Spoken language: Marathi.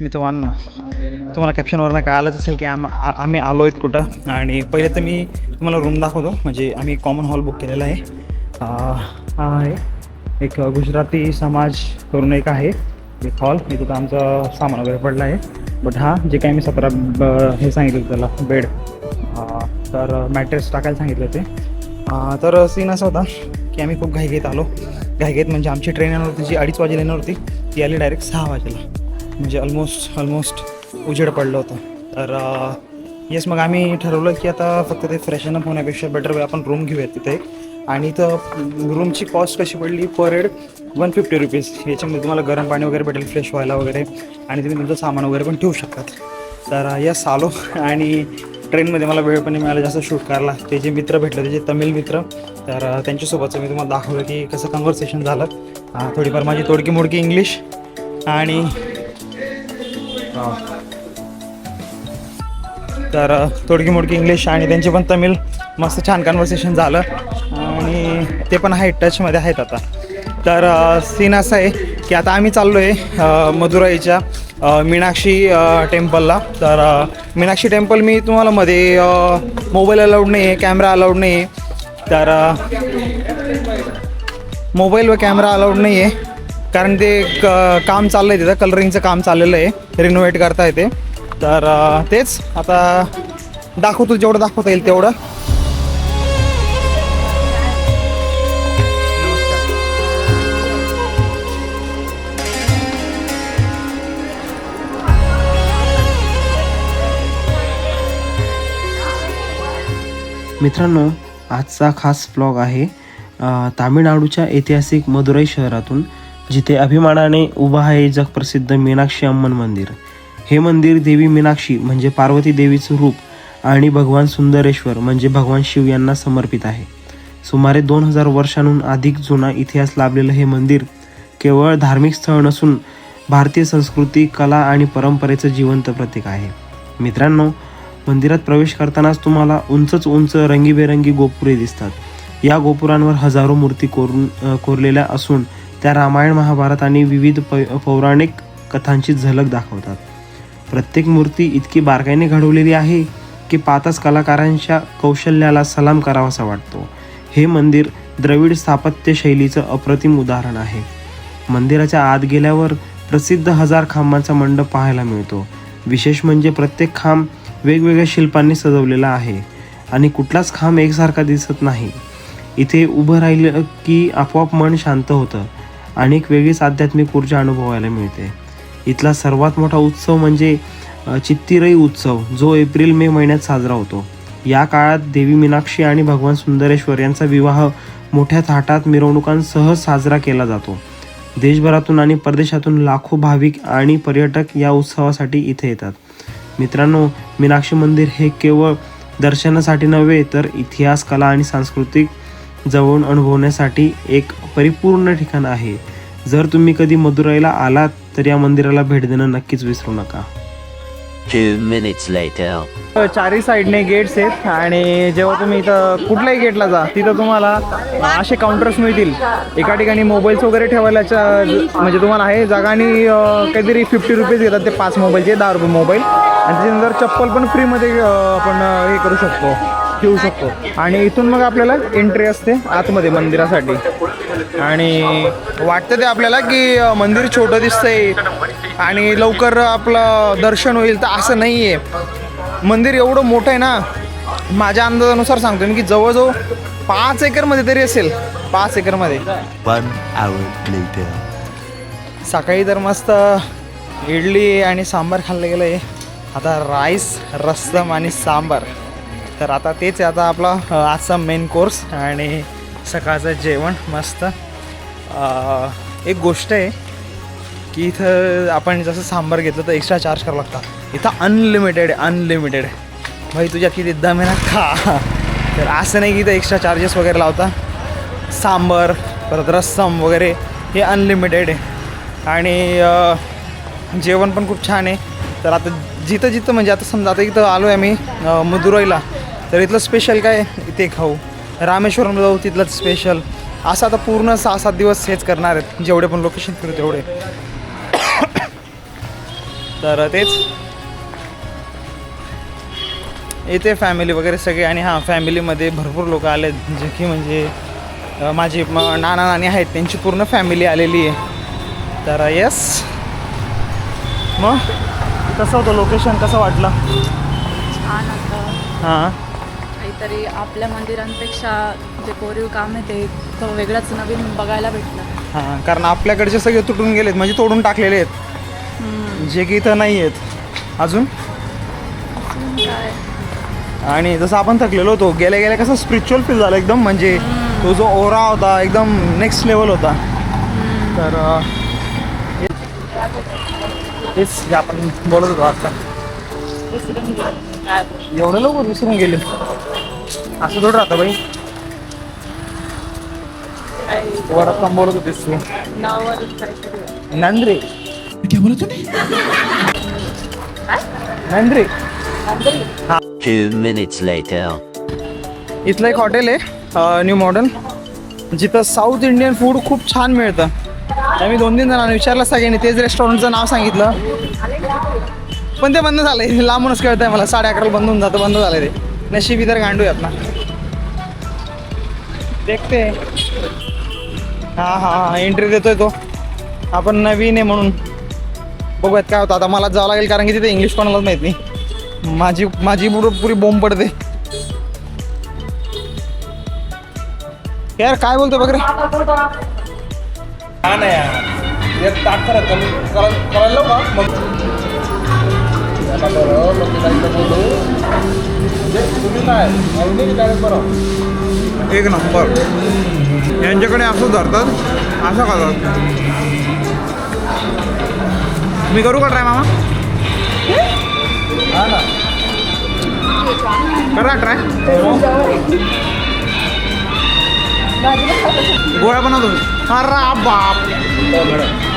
मी तुम्हाला तुम्हाला कॅप्शनवरनं कळालंच असेल की आम आम्ही आलो आहेत कुठं? आणि पहिले तर मी तुम्हाला रूम दाखवतो. म्हणजे आम्ही कॉमन हॉल बुक केलेला आहे. हा आहे. एक गुजराती समाज करून एक आहे. एक हॉल मी तर आमचं सामान वगैरे पडलं आहे. बट हा जे काही मी सतरा ब- हे सांगितलं त्याला बेड तर मॅट्रेस टाकायला सांगितलं ते तर सीन असा होता की आम्ही खूप घाई घेत आलो. घाई घेत म्हणजे आमची ट्रेन येणार होती जी अडीच वाजेला येणार होती ती आली डायरेक्ट सहा वाजेला. म्हणजे ऑलमोस्ट ऑलमोस्ट उजेड पडलं होतं. तर येस मग आम्ही ठरवलं की आता फक्त ते फ्रेशन अप होण्यापेक्षा बेटर वे आपण रूम घेऊयात तिथे. एक आणि तर रूमची कॉस्ट कशी पडली per head one fifty rupees याच्यामध्ये तुम्हाला गरम पाणी वगैरे भेटेल फ्रेश व्हायला वगैरे. आणि तुम्ही तुमचं सामान वगैरे पण ठेवू शकतात. तर यस आलो. आणि ट्रेनमध्ये मला वेळ पण मिळाला जास्त शूट करायला ते जे मित्र भेटले ते जे तमिळ मित्र तर त्यांच्यासोबतचं मी तुम्हाला दाखवलं की कसं कन्व्हर्सेशन झालं. थोडीफार माझी तोडकी मोडकी इंग्लिश आणि तर थोडकी मोडकी इंग्लिश आणि त्यांची पण तमिळ मस्त छान कन्व्हर्सेशन झालं. आणि ते पण आहे टचमध्ये आहेत आता. तर सीन असं आहे की आता आम्ही चाललो आहे मदुराईच्या मीनाक्षी टेम्पलला तर मीनाक्षी टेम्पल मी तुम्हाला मध्ये मोबाईल अलाउड नाही आहे कॅमेरा अलाउड नाही आहे तर मोबाईल व कॅमेरा अलाउड नाही आहे कारण ते क काम चाललं आहे तिथं कलरिंगचं काम चाललेलं आहे रिनोव्हेट करता येते. तर तेच आता दाखवतो जेवढं दाखवता येईल तेवढं. मित्रांनो आजचा खास ब्लॉग आहे तामिळनाडूच्या ऐतिहासिक मदुराई शहरातून. जिथे अभिमानाने उभं आहे जगप्रसिद्ध मीनाक्षी अम्मन मंदिर. हे मंदिर देवी मीनाक्षी म्हणजे पार्वती देवीचं रूप आणि भगवान सुंदरेश्वर म्हणजे भगवान शिव यांना समर्पित आहे. सुमारे दोन हजार वर्षांहून अधिक जुना इतिहास लाभलेलं हे मंदिर केवळ धार्मिक स्थळ नसून भारतीय संस्कृती कला आणि परंपरेचं जिवंत प्रतीक आहे. मित्रांनो मंदिरात प्रवेश करतानाच तुम्हाला उंचच उंच रंगीबेरंगी गोपुरे दिसतात. या गोपुरांवर हजारो मूर्ती कोरून कोरलेल्या असून त्या रामायण महाभारत आणि विविध पै पौराणिक कथांची झलक दाखवतात. प्रत्येक मूर्ती इतकी बारकाईने घडवलेली आहे की पाताच कलाकारांच्या कौशल्याला सलाम करावासा वाटतो. हे मंदिर द्रविड स्थापत्य शैलीचं अप्रतिम उदाहरण आहे. मंदिराच्या आत गेल्यावर प्रसिद्ध हजार खांबांचा मंडप पाहायला मिळतो. विशेष म्हणजे प्रत्येक खांब वेगवेगळ्या शिल्पांनी सजवलेला आहे आणि कुठलाच खांब एकसारखा दिसत नाही. इथे उभं राहिलं की आपोआप मन शांत होतं. आणि एक वेगळीच आध्यात्मिक ऊर्जा अनुभवायला मिळते. इथला सर्वात मोठा उत्सव म्हणजे चित्तीरई चित्तिरई उत्सव जो एप्रिल मे महिन्यात साजरा होतो. या काळात देवी मीनाक्षी आणि भगवान सुंदरेश्वर यांचा विवाह मोठ्या थाटात मिरवणुकांसह साजरा केला जातो. देशभरातून आणि परदेशातून लाखो भाविक आणि पर्यटक या उत्सवासाठी इथे येतात. मित्रांनो मीनाक्षी मंदिर हे केवळ दर्शनासाठी नव्हे तर इतिहास कला आणि सांस्कृतिक जवळून अनुभवण्यासाठी एक परिपूर्ण ठिकाण आहे. जर तुम्ही कधी मदुराईला आलात तर या मंदिराला भेट देणं नक्कीच विसरू नका. Two minutes later. चारही साईडने गेट्स आहेत आणि जेव्हा तुम्ही इथं कुठल्याही गेटला जा तिथं तुम्हाला असे काउंटर्स मिळतील. एका ठिकाणी मोबाईल्स वगैरे ठेवायलाच्या म्हणजे तुम्हाला आहे. जागा आणि काहीतरी फिफ्टी रुपीज घेतात ते पाच मोबाईलचे दहा रुपये मोबाईल आणि त्याच्यानंतर चप्पल पण फ्रीमध्ये आपण हे करू शकतो. ठेवू शकतो. आणि इथून मग आपल्याला एंट्री असते आतमध्ये मंदिरासाठी. आणि वाटतं ते आपल्याला की मंदिर छोटं दिसतंय आणि लवकर आपलं दर्शन होईल तर असं नाही आहे मंदिर एवढं मोठं आहे ना माझ्या अंदाजानुसार सांगतो मी की जवळजवळ पाच एकरमध्ये तरी असेल. पाच एकरमध्ये. सकाळी तर मस्त इडली आणि सांबार खाल्लं गेलं आहे आता राईस रस्सम आणि सांबार. तर आता तेच आहे आता आपला आजचा मेन कोर्स आणि सकाळचं जेवण मस्त. एक गोष्ट आहे की इथं आपण जसं सांबार घेतलं तर एक्स्ट्रा चार्ज करावं लागतं इथं अनलिमिटेड आहे अनलिमिटेड भाई तुझ्यात किती दम आहे ना? खा. तर असं नाही की इथं एक्स्ट्रा चार्जेस वगैरे लावता. सांबर परत रस्सम वगैरे हे अनलिमिटेड आहे. आणि जेवण पण खूप छान आहे. तर आता जिथं जिथं म्हणजे आता समजा आता इथं आलो आहे मी मदुराईला. तर इथलं स्पेशल काय? ते खाऊ. रामेश्वरमला जाऊ तिथलंच स्पेशल असं आता पूर्ण सहा सात दिवस हेच करणार आहेत. जेवढे पण लोकेशन फिरू तेवढे. तर तेच. येते फॅमिली वगैरे सगळे आणि हां फॅमिलीमध्ये भरपूर लोक आले जे की म्हणजे माझी नाना नानी आहेत. त्यांची पूर्ण फॅमिली आलेली आहे. तर येस मग? कसं होतं लोकेशन कसं वाटलं? हां. काहीतरी आपल्या मंदिरांपेक्षा जे कोरीव काम आहे ते तो वेगळंच नवीन बघायला भेटलं. हां कारण आपल्याकडचे सगळे तुटून गेलेत म्हणजे तोडून टाकलेले आहेत. जे की इथं नाही आहेत. अजून? अजून काय? आणि जसं आपण थकलेलो होतो गेल्या गेल्या कसं स्पिरिच्युअल फील झालं एकदम म्हणजे तो जो ओरा होता एकदम नेक्स्ट लेवल होता. तर अं, जे आपण बोलत होतो आता एवढं लवकर विसरून गेले. असं थोडं राहतं बाई. वडापाव बोलत होतीस तू. नावावर काहीतरी नंद्रे. नंद्रे Two minutes later. इथलं एक हॉटेल आहे न्यू मॉडर्न जिथं साऊथ इंडियन फूड खूप छान मिळतं. आम्ही दोन तीन जणांना विचारलं सगळ्यांनी तेच रेस्टॉरंटचं नाव सांगितलं. पण ते बंद झालंय. लांबूनच कळत आहे मला. साडे अकराला बंद होऊन जातं बंद झालंय ते. नशीब इतर गांडूयात ना. देखते. हां हां हां. एंट्री देतोय तो. आपण नवीन आहे म्हणून. बघूयात काय होतं. आता मला जावं लागेल कारण की तिथे इंग्लिश कोणालाच माहीत नाही. माझी माझी पुरी पुरी बोंब पडते. यार काय बोलतो बघ रे? एक नंबर. यांच्याकडे असं धरतात. असं करतात मी करू का ट्राय मामा? करा ट्राय गोळ्या बनवतो अरे बाप.